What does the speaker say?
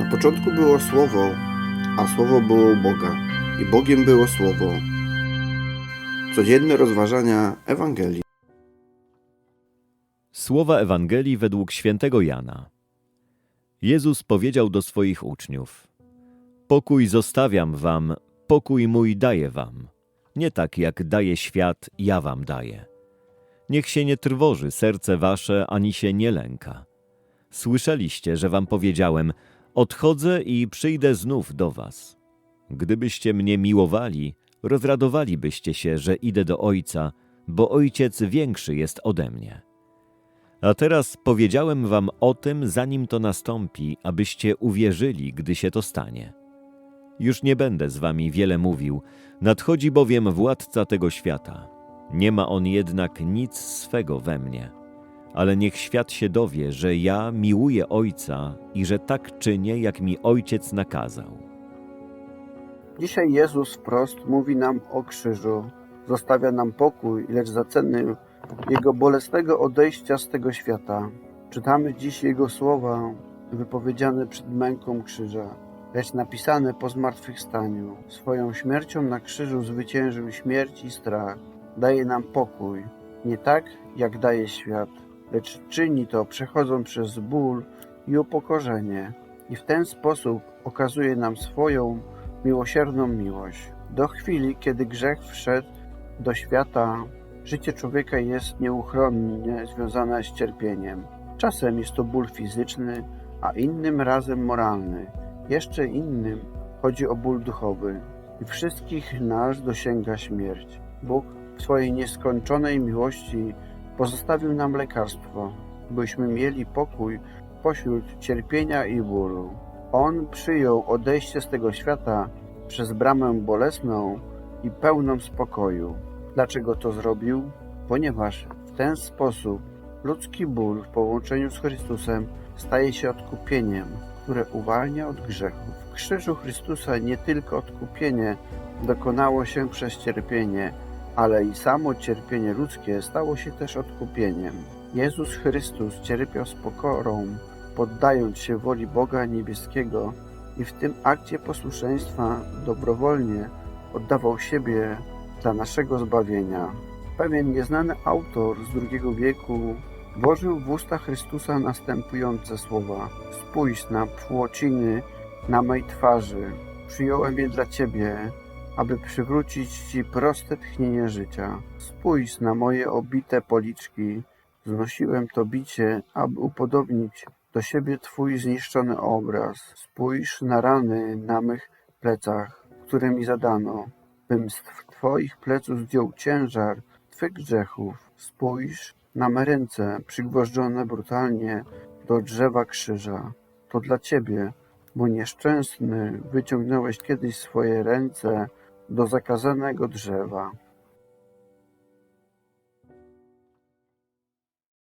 Na początku było Słowo, a Słowo było u Boga, i Bogiem było Słowo. Codzienne rozważania Ewangelii. Słowa Ewangelii według świętego Jana. Jezus powiedział do swoich uczniów: Pokój zostawiam wam, pokój mój daję wam. Nie tak jak daje świat, ja wam daję. Niech się nie trwoży serce wasze, ani się nie lęka. Słyszeliście, że wam powiedziałem: Odchodzę i przyjdę znów do was. Gdybyście mnie miłowali, rozradowalibyście się, że idę do Ojca, bo Ojciec większy jest ode mnie. A teraz powiedziałem wam o tym, zanim to nastąpi, abyście uwierzyli, gdy się to stanie. Już nie będę z wami wiele mówił, nadchodzi bowiem władca tego świata. Nie ma on jednak nic swego we mnie. Ale niech świat się dowie, że ja miłuję Ojca i że tak czynię, jak mi Ojciec nakazał. Dzisiaj Jezus wprost mówi nam o krzyżu. Zostawia nam pokój, lecz za cenę Jego bolesnego odejścia z tego świata. Czytamy dziś Jego słowa wypowiedziane przed męką krzyża, lecz napisane po zmartwychwstaniu. Swoją śmiercią na krzyżu zwyciężył śmierć i strach. Daje nam pokój, nie tak jak daje świat, lecz czyni to przechodząc przez ból i upokorzenie. I w ten sposób okazuje nam swoją miłosierną miłość. Do chwili, kiedy grzech wszedł do świata, życie człowieka jest nieuchronnie związane z cierpieniem. Czasem jest to ból fizyczny, a innym razem moralny. Jeszcze innym chodzi o ból duchowy. I wszystkich nas dosięga śmierć. Bóg w swojej nieskończonej miłości pozostawił nam lekarstwo, byśmy mieli pokój pośród cierpienia i bólu. On przyjął odejście z tego świata przez bramę bolesną i pełną spokoju. Dlaczego to zrobił? Ponieważ w ten sposób ludzki ból w połączeniu z Chrystusem staje się odkupieniem, które uwalnia od grzechu. W krzyżu Chrystusa nie tylko odkupienie dokonało się przez cierpienie, ale i samo cierpienie ludzkie stało się też odkupieniem. Jezus Chrystus cierpiał z pokorą, poddając się woli Boga Niebieskiego i w tym akcie posłuszeństwa dobrowolnie oddawał siebie dla naszego zbawienia. Pewien nieznany autor z II wieku włożył w usta Chrystusa następujące słowa: Spójrz na płociny na mej twarzy. Przyjąłem je dla Ciebie, aby przywrócić Ci proste tchnienie życia. Spójrz na moje obite policzki. Znosiłem to bicie, aby upodobnić do siebie Twój zniszczony obraz. Spójrz na rany na mych plecach, które mi zadano, bym z Twoich pleców zdjął ciężar Twych grzechów. Spójrz na me ręce przygwożdżone brutalnie do drzewa krzyża. To dla Ciebie, bo nieszczęsny wyciągnąłeś kiedyś swoje ręce do zakazanego drzewa.